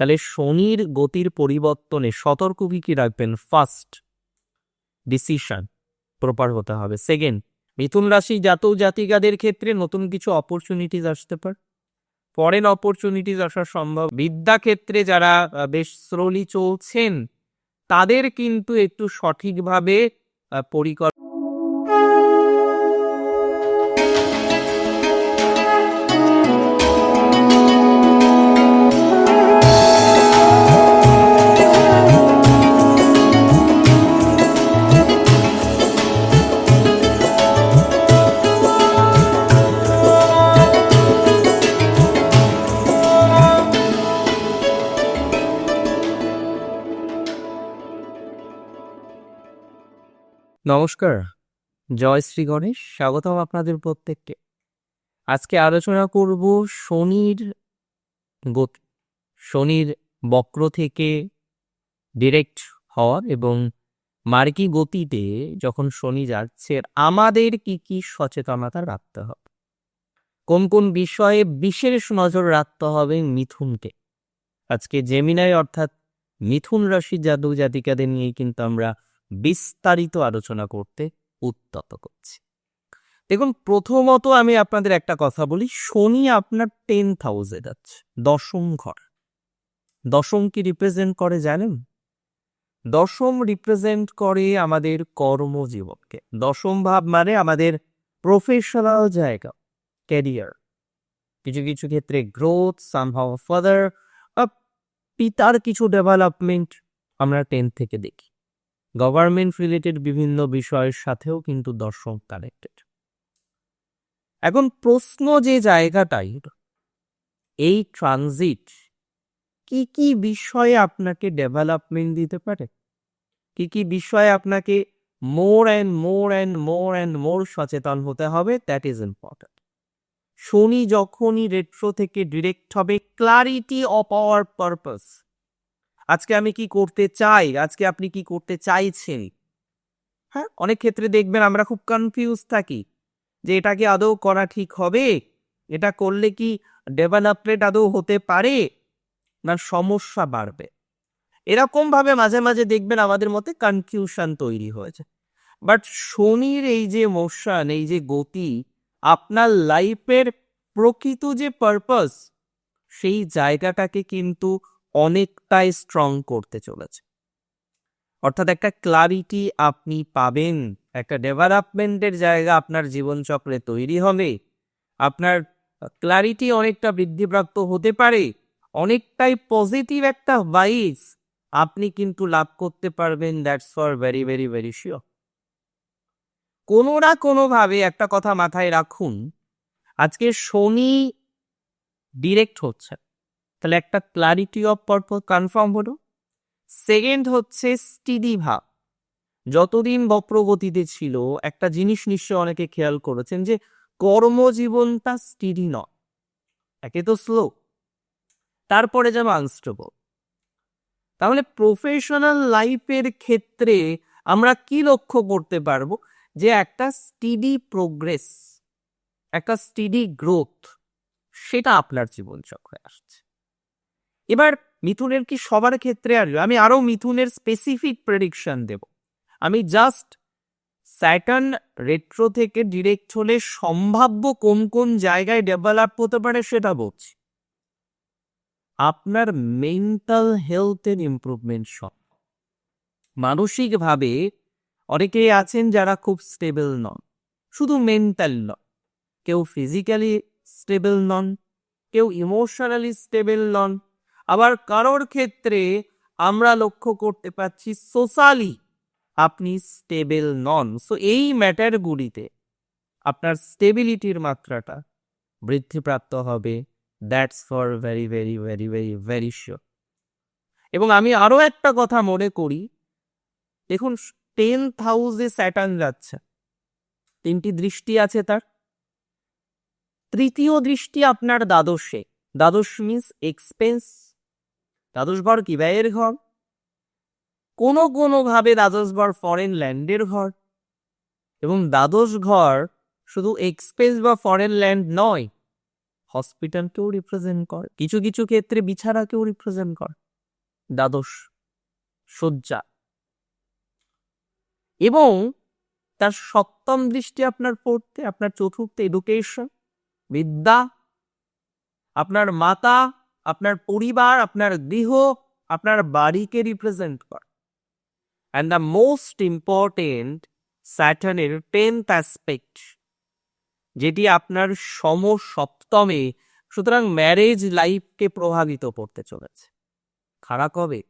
তাহলে শনির গতির পরিবর্তনে সতর্ক কি রাখবেন? ফার্স্ট ডিসিশন প্রপার হতে হবে। সেকেন্ড মিথুন রাশি জাতক জাতিকাদের ক্ষেত্রে নতুন কিছু অপরচুনিটিস আসতে পারে। ফরেন অপরচুনিটিস আসার সম্ভব বিদ্যা ক্ষেত্রে যারা বেশ স্লোলি চলছেন, তাদের কিন্তু একটু সঠিকভাবে পরিকল্পনা নমস্কার। জয় শ্রী গণেশ, স্বাগতম আপনাদের প্রত্যেককে। আজকে আলোচনা করব শনির গতি, শনির বক্র থেকে ডিরেক্ট হওয়ার এবং মার্কি গতিতে যখন শনি যাচ্ছে, আমাদের কি কি সচেতনতা রাখতে হবে? কোন কোন বিষয়ে বিশেষ নজর রাখতে হবে মিথুনকে? আজকে জেমিনাই অর্থাৎ মিথুন রাশির জাতক জাতিকাদের নিয়ে কিন্তু আমরা বিস্তারিত আলোচনা করতে উত্তত করছি। দেখুন, প্রথমত আমি আপনাদের একটা কথা বলি, শনি আপনার টেন্থ হাউসে যাচ্ছে, দশম ঘর। দশম কি রিপ্রেজেন্ট করে জানেন? দশম রিপ্রেজেন্ট করে আমাদের কর্মজীবনকে। দশম ভাব মানে আমাদের প্রফেশনাল জায়গা ক্যারিয়ার কিছু কিছু ক্ষেত্রে গ্রোথ সামহাও ফাদার পিতার কিছু ডেভেলপমেন্ট আমরা টেন্থ থেকে দেখি। গভর্নমেন্ট রিলেটেড বিভিন্ন বিষয়ের সাথেও কিন্তু দর্শক কানেক্টেড এখন প্রশ্ন যে জায়গাটাই, এই ট্রানজিট কি কি বিষয়ে আপনাকে ডেভেলপমেন্ট দিতে পারে? কি কি বিষয়ে আপনাকে more and more and more and more সচেতন হতে হবে? দ্যাট ইজ ইম্পর্ট্যান্ট শনি যখনই রেট্রো থেকে ডিরেক্ট হবে ক্লারিটি অফ আওয়ার পারপাস আজকে আমি কি করতে চাই? আজকে আপনি কি করতে চাইছেন? হ্যাঁ অনেক ক্ষেত্রে দেখবেন আমরা খুব কনফিউজ থাকি যে এটা কি আদৌ করা ঠিক হবে? এটা করলে কি ডেভেলপমেন্ট আদৌ হতে পারে? না সমস্যা বাড়বে? এরকম ভাবে মাঝে মাঝে দেখবেন আমাদের মতে কনফিউশন তৈরি হয়েছে। বাট শনির এই যে মোশন এই যে গতি, আপনার লাইফের প্রকৃত যে পারপাস সেই জায়গাটাকে কিন্তু অনেকটাই স্ট্রং করতে চলেছে। অর্থাৎ একটা ক্লারিটি আপনি পাবেন, একটা ডেভেলপমেন্টের জায়গা আপনার জীবনচক্রে তৈরি হবে। আপনার ক্লারিটি অনেকটা বৃদ্ধিপ্রাপ্ত হতে পারে। অনেকটাই পজিটিভ একটা ভাইস আপনি কিন্তু লাভ করতে পারবেন that's for very very very sure কোনো না কোনোভাবে একটা কথা মাথায় রাখুন, আজকে শনি ডিরেক্ট হচ্ছে। তাহলে একটা ক্লারিটি অফ পারপোজ কনফার্ম হলো। সেকেন্ড হচ্ছে স্টিডি ভাব। যতদিন বক্রগতিতে ছিল, একটা জিনিস নিশ্চয় অনেকে খেয়াল করেছেন যে কর্মজীবনটা স্টিডি নয়। একে তো স্লো তারপরে যাবে আনস্টেবল তাহলে প্রফেশনাল লাইফের ক্ষেত্রে আমরা কি লক্ষ্য করতে পারব? যে একটা স্টিডি প্রোগ্রেস একটা স্টিডি গ্রোথ সেটা আপনার জীবনচক্রে আসছে। এবার মিথুনের কি সবার ক্ষেত্রে আসবে আমি আরও মিথুনের স্পেসিফিক প্রেডিকশন দেব। আমি জাস্ট স্যাটার্ন রেট্রো থেকে ডিরেক্ট হলে সম্ভাব্য কোন কোন জায়গায় ডেভেলপ হতে পারে সেটা বলছি। আপনার মেন্টাল হেলথের ইমপ্রুভমেন্ট সব। মানসিকভাবে অনেকেই আছেন যারা খুব স্টেবল নন। শুধু মেন্টাল নন। কেউ ফিজিক্যালি স্টেবল নন, কেউ ইমোশনালি স্টেবল নন আবার কারোর ক্ষেত্রে আমরা লক্ষ্য করতে পারছি সোশ্যালি আপনি স্টেবল নন। সো এই ম্যাটারগুলিতে আপনার স্টেবিলিটির মাত্রাটা বৃদ্ধিপ্রাপ্ত হবে। That's for very very very very very sure এবং আমি আরও একটা কথা মনে করি। দেখুন টেন্থ হাউসে স্যাটার্ন যাচ্ছে। তিনটি দৃষ্টি আছে তার। তৃতীয় দৃষ্টি আপনার দ্বাদশে। দ্বাদশ মিন্স এক্সপেন্স দ্বাদশ ঘর কি ব্যয়ের ঘর? কোনো কোনোভাবে দ্বাদশ ঘর ফরেন ল্যান্ডের ঘর। এবং দ্বাদশ ঘর শুধু এক্সপেন্স বা ফরেন ল্যান্ড নয় হসপিটালকেও রিপ্রেজেন্ট কর, কিছু কিছু ক্ষেত্রে বিছানাকেও রিপ্রেজেন্ট কর। দ্বাদশ শয্যা। এবং তার সপ্তম দৃষ্টি আপনার পড়তে, আপনার চতুর্থ এডুকেশন বিদ্যা, আপনার মাতা আপনার পরিবার, আপনার গৃহ, আপনার বাড়িকে রিপ্রেজেন্ট করে। অ্যান্ড দ্য মোস্ট ইম্পর্টেন্ট স্যাটার্নের টেন্থ অ্যাসপেক্ট যেটি আপনার সম সপ্তমে, সুতরাং ম্যারেজ লাইফকে প্রভাবিত করতে চলেছে। খারাপ হবে।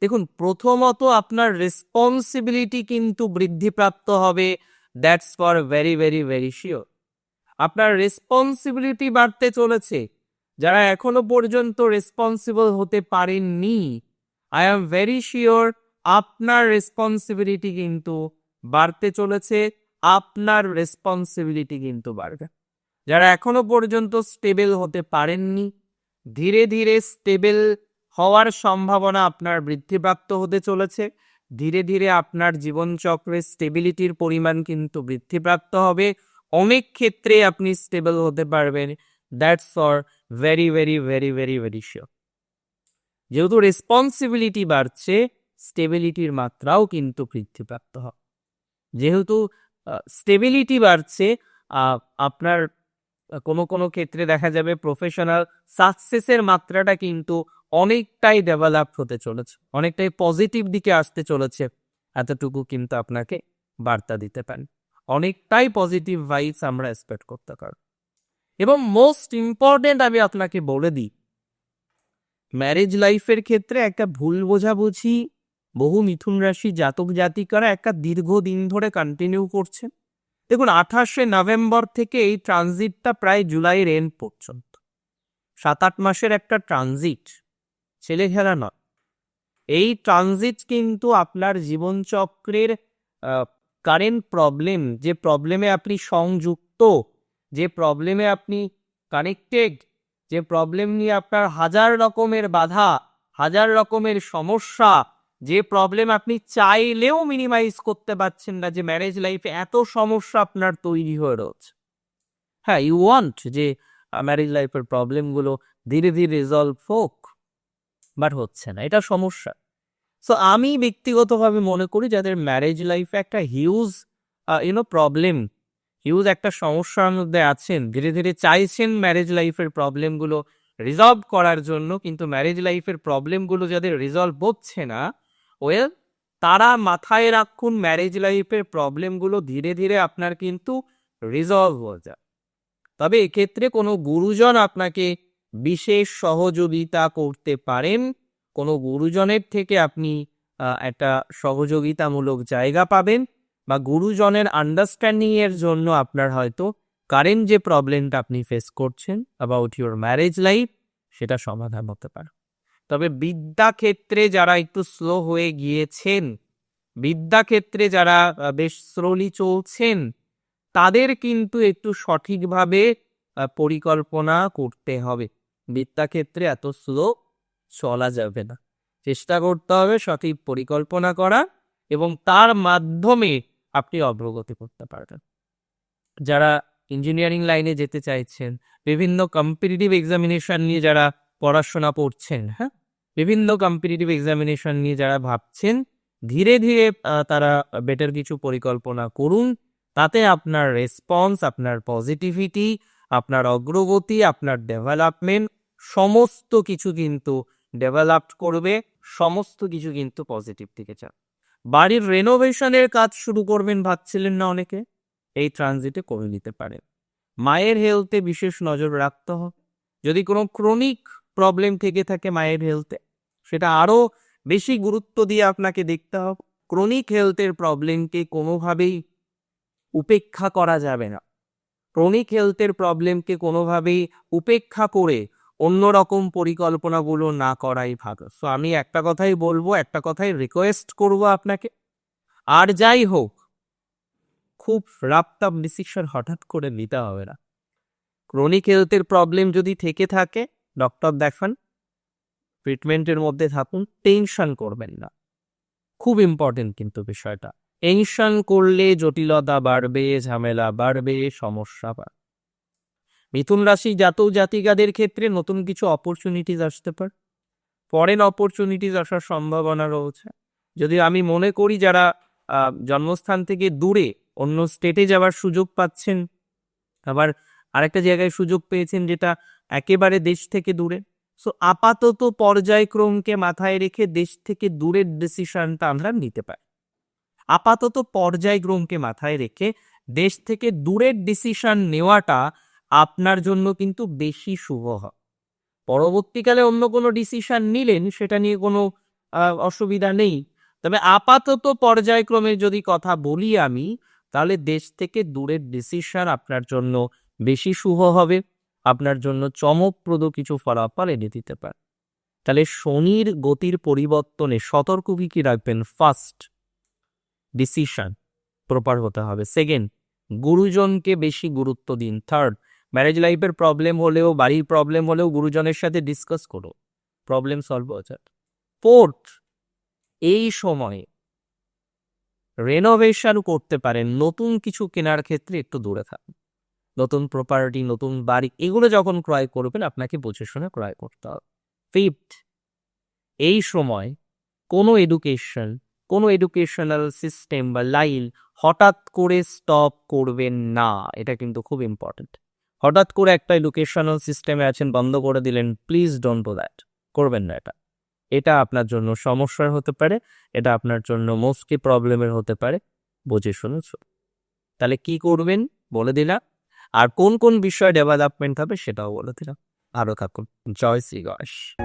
দেখুন, প্রথমত আপনার রেসপন্সিবিলিটি কিন্তু বৃদ্ধিপ্রাপ্ত হবে that's for very very very sure আপনার রেসপন্সিবিলিটি বাড়তে চলেছে। যারা এখনও পর্যন্ত রেসপন্সিবল হতে পারেননি আই এম ভেরি শিওর আপনার রেসপন্সিবিলিটি কিন্তু বাড়তে চলেছে, আপনার রেসপন্সিবিলিটি কিন্তু বাড়বে। যারা এখনও পর্যন্ত স্টেবল হতে পারেননি, ধীরে ধীরে স্টেবল হওয়ার সম্ভাবনা আপনার বৃদ্ধিপ্রাপ্ত হতে চলেছে, ধীরে ধীরে আপনার জীবনচক্রে স্টেবিলিটির পরিমাণ কিন্তু বৃদ্ধিপ্রাপ্ত হবে, অনেক ক্ষেত্রে আপনি স্টেবল হতে পারবেন that's for very very very very very sure যেহেতু রেসপন্সিবিলিটি বাড়ছে স্টেবিলিটির মাত্রাও কিন্তু বৃদ্ধিপ্রাপ্ত হবে যেহেতু স্টেবিলিটি বাড়ছে আপনার কোনো কোনো ক্ষেত্রে দেখা যাবে প্রফেশনাল সাকসেসের মাত্রাটা কিন্তু অনেকটাই ডেভেলপ হতে চলেছে। অনেকটাই পজিটিভ দিকে আসতে চলেছে। এতটুকু কিন্তু আপনাকে বার্তা দিতে পারেন অনেকটাই পজিটিভ ভাইবস আমরা এক্সপেক্ট করতে পারি এবং মোস্ট ইম্পর্টেন্ট আমি আপনাকে বলে দিই ম্যারেজ লাইফের ক্ষেত্রে একটা ভুল বোঝাবুঝি, বহু মিথুন রাশি জাতক জাতিকারা একটা দীর্ঘদিন ধরে কন্টিনিউ করছে। দেখুন, আঠাশে নভেম্বর থেকে এই ট্রানজিটটা প্রায় জুলাইয়ের এন্ড পর্যন্ত। সাত আট মাসের একটা ট্রানজিট ছেলে খেলা নয়। এই ট্রানজিট কিন্তু আপনার জীবনচক্রের কারেন্ট প্রবলেম যে প্রবলেমে আপনি সংযুক্ত যে প্রবলেমে আপনি কানেক্টেড যে প্রবলেম নিয়ে আপনার হাজার রকমের বাধা, হাজার রকমের সমস্যা, যে প্রবলেম আপনি চাইলেও মিনিমাইজ করতে পারছেন না, যে ম্যারেজ লাইফে এত সমস্যা আপনার তৈরি হয়ে রয়েছে। হ্যাঁ ইউ ওয়ান্ট যে ম্যারেজ লাইফের প্রবলেমগুলো ধীরে ধীরে রিজলভ হোক বাট হচ্ছে না, এটা সমস্যা। সো আমি ব্যক্তিগতভাবে মনে করি যাদের ম্যারেজ লাইফে একটা হিউজ ইউনো প্রবলেম হিউজ একটা সমস্যার মধ্যে আছেন। ধীরে ধীরে চাইছেন ম্যারেজ লাইফের প্রবলেমগুলো রিজলভ করার জন্য, কিন্তু ম্যারেজ লাইফের প্রবলেমগুলো যাদের রিজলভ হচ্ছে না ওয়েল তারা মাথায় রাখুন ম্যারেজ লাইফের প্রবলেমগুলো ধীরে ধীরে আপনার কিন্তু রিজলভ হয়ে যায়। তবে এক্ষেত্রে কোনো গুরুজন আপনাকে বিশেষ সহযোগিতা করতে পারেন। কোনো গুরুজনের থেকে আপনি একটা সহযোগিতামূলক জায়গা পাবেন। বা গুরুজনের আন্ডারস্ট্যান্ডিং এর জন্য আপনার হয়তো কারেন্ট যে প্রবলেমটা আপনি ফেস করছেন অ্যাবাউট ইউর ম্যারেজ লাইফ সেটা সমাধান হতে পারে। তবে বিদ্যা ক্ষেত্রে যারা একটু স্লো হয়ে গিয়েছেন বিদ্যা ক্ষেত্রে যারা বেশ স্লোলি চলছেন, তাদের কিন্তু একটু সঠিকভাবে পরিকল্পনা করতে হবে। বিদ্যা ক্ষেত্রে এত স্লো চলা যাবে না। চেষ্টা করতে হবে সঠিক পরিকল্পনা করা এবং তার মাধ্যমে আপনি অগ্রগতি করতে পারবেন। যারা ইঞ্জিনিয়ারিং লাইনে যেতে চাইছেন, বিভিন্ন কম্পিটিটিভ এক্সামিনেশন নিয়ে যারা পড়াশোনা পড়ছেন হ্যাঁ? বিভিন্ন কম্পিটিটিভ এক্সামিনেশন নিয়ে যারা ভাবছেন, ধীরে ধীরে তারা বেটার কিছু পরিকল্পনা করুন। তাতে আপনার রেসপন্স আপনার পজিটিভিটি আপনার অগ্রগতি, আপনার ডেভেলপমেন্ট সমস্ত কিছু কিন্তু ডেভেলপড করবে, সমস্ত কিছু কিন্তু পজিটিভ দিকে যাবে। বাড়ির রেনোভেশনের কাজ শুরু করবেন ভাবছিলেন না অনেকে? এই ট্রানজিটে করে নিতে পারেন। মায়ের হেলথে বিশেষ নজর রাখতে হবে। যদি কোনো ক্রনিক প্রবলেম থেকে থাকে মায়ের হেলথে সেটা আরও বেশি গুরুত্ব দিয়ে আপনাকে দেখতে হবে। ক্রনিক হেলথের প্রবলেমকে কোনোভাবেই উপেক্ষা করা যাবে না। ক্রনিক হেলথের প্রবলেমকে কোনোভাবেই উপেক্ষা করে অন্যরকম পরিকল্পনাগুলো না করাই ভালো। সো আমি একটা কথাই বলব, একটা কথাই রিকোয়েস্ট করব আপনাকে। আর যাই হোক, খুব রাপতাপ ডিসিশন হঠাৎ করে নিতে হবে না। ক্রনিক হেলথের প্রবলেম যদি থেকে থাকে ডক্টর দেখান ট্রিটমেন্টের মধ্যে থাকুন টেনশন করবেন না। খুব ইম্পর্টেন্ট কিন্তু বিষয়টা। টেনশন করলে জটিলতা বাড়বে, ঝামেলা বাড়বে, সমস্যা বাড়বে। মিথুন রাশি জাতক জাতিকাদের ক্ষেত্রে নতুন কিছু অপরচুনিটিস আসতে পারে। ফরেন অপরচুনিটিস আসার সম্ভাবনা রয়েছে। যদি আমি মনে করি যারা জন্মস্থান থেকে দূরে অন্য স্টেটে যাওয়ার সুযোগ পাচ্ছেন, আবার আরেকটা জায়গায় সুযোগ পেয়েছেন যেটা একেবারে দেশ থেকে দূরে সো আপাতত পর্যায়ক্রমকে মাথায় রেখে দেশ থেকে দূরের ডিসিশনটা আমরা নিতে পারি। আপাতত পর্যায়ক্রমকে মাথায় রেখে দেশ থেকে দূরের ডিসিশন নেওয়াটা আপনার জন্য কিন্তু বেশি শুভ হয়। পরবর্তীকালে অন্য কোনো ডিসিশন নিলেন, সেটা নিয়ে কোনো অসুবিধা নেই। তবে আপাতত পর্যায়ক্রমে যদি কথা বলি আমি, তাহলে দেশ থেকে দূরের ডিসিশন আপনার জন্য বেশি শুভ হবে। আপনার জন্য চমকপ্রদ কিছু ফলাফল এনে দিতে পারে। তাহলে শনির গতির পরিবর্তনে সতর্ক কি কি রাখবেন? ফার্স্ট ডিসিশন প্রপার হতে হবে। সেকেন্ড গুরুজনকে বেশি গুরুত্ব দিন। থার্ড ম্যারেজ লাইফের প্রবলেম হলেও, বাড়ির প্রবলেম হলেও গুরুজনের সাথে ডিসকাস করো। প্রবলেম সলভ যাবে ফোর্থ এই সময়ে রেনোভেশন করতে পারেন, নতুন কিছু কেনার ক্ষেত্রে একটু দূরে থাকুন। নতুন প্রপার্টি নতুন বাড়ি, এগুলো যখন ক্রয় করবেন, আপনাকে বুঝে শুনে ক্রয় করতে হবে। ফিফথ এই সময় কোনো এডুকেশন কোনো এডুকেশনাল সিস্টেম বা লাইন হঠাৎ করে স্টপ করবেন না, এটা কিন্তু খুব ইম্পর্টেন্ট হঠাৎ করে একটা লোকেশনাল সিস্টেমে আছেন, বন্ধ করে দিলেন প্লিজ ডোন্ট ডো দ্যাট করবেন না এটা। এটা আপনার জন্য সমস্যার হতে পারে, এটা আপনার জন্য মোস্টলি প্রবলেমের হতে পারে, বুঝে শুনেছ? তাহলে কি করবেন? বলে দিলাম। আর কোন কোন বিষয় ডেভেলপমেন্ট হবে সেটাও বলে দিলাম। আরও থাকুন। জয় শ্রী গণেশ।